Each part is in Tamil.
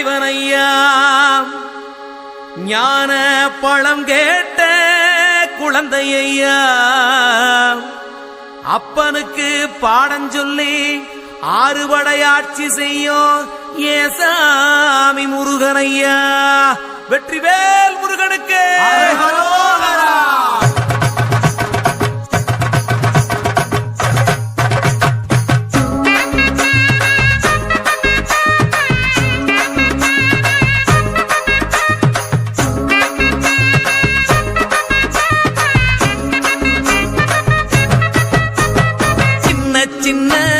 முருகனையா ஞான பழம் கேட்ட குழந்தையா அப்பனுக்கு பாடம் சொல்லி ஆறுபடையாட்சி செய்யும் ஏசாமி முருகனையா. வெற்றிவேல் முருகனுக்கு. சின்ன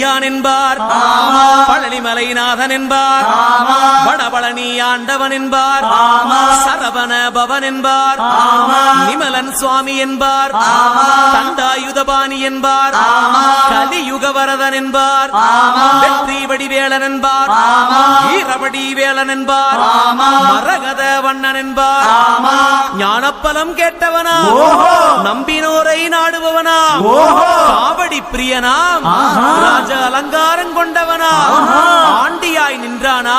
குன்றக்குடியான் என்பார். பழனிமலைநாதன் என்பார். ஆண்டவன் என்பார். சரவண பவன் என்பார் நிமலன் சுவாமி என்பார். தண்டாயுதபாணி என்பார். கலியுக வரதன் என்பார் வெற்றி வடிவேலன் என்பார் வீரவடி வேலன் என்பார் மரகத வண்ணன் என்பார் ஞானப்பலம் கேட்டவனா. நம்பினோரை நாடுபவனா. காவடி பிரியனாம் ராஜ அலங்காரம் கொண்டவனா. ஆண்டியாய் நின்றானா.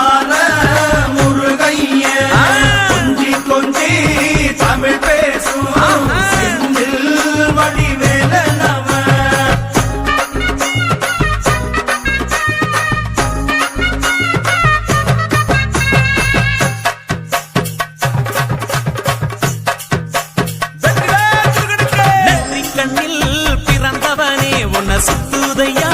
கண்ணில் பிறந்தவனே உன்னை சுத்துதையா